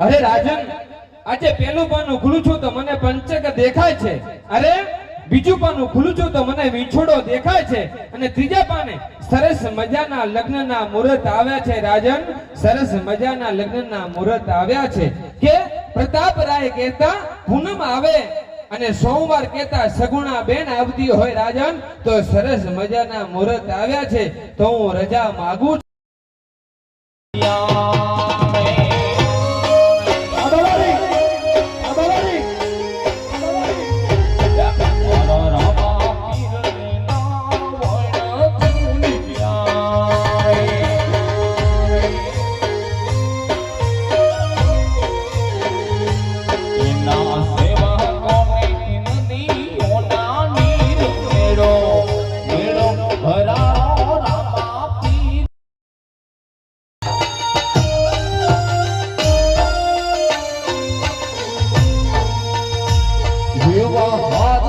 અરે રાજન, આજે પેલું પાનું ખુલું છું તો મને પંચક દેખાય છે. અરે, બીજું પાનું ખુલું છું તો મને વિછોડો દેખાય છે. અને ત્રીજા પાને સરસ મજાના લગ્નના મુહૂર્ત આવ્યા છે, રાજન. સરસ મજાના લગ્નના મુહૂર્ત આવ્યા છે. કે પ્રતાપ રાય કહેતા, પૂનમ આવે. અને સોમવાર કેતા સગુણા બેન આવતી હોય રાજન, તો સરસ મજાના મુહૂર્ત આવ્યા છે. તો હું રજા માગું છું. You are hot.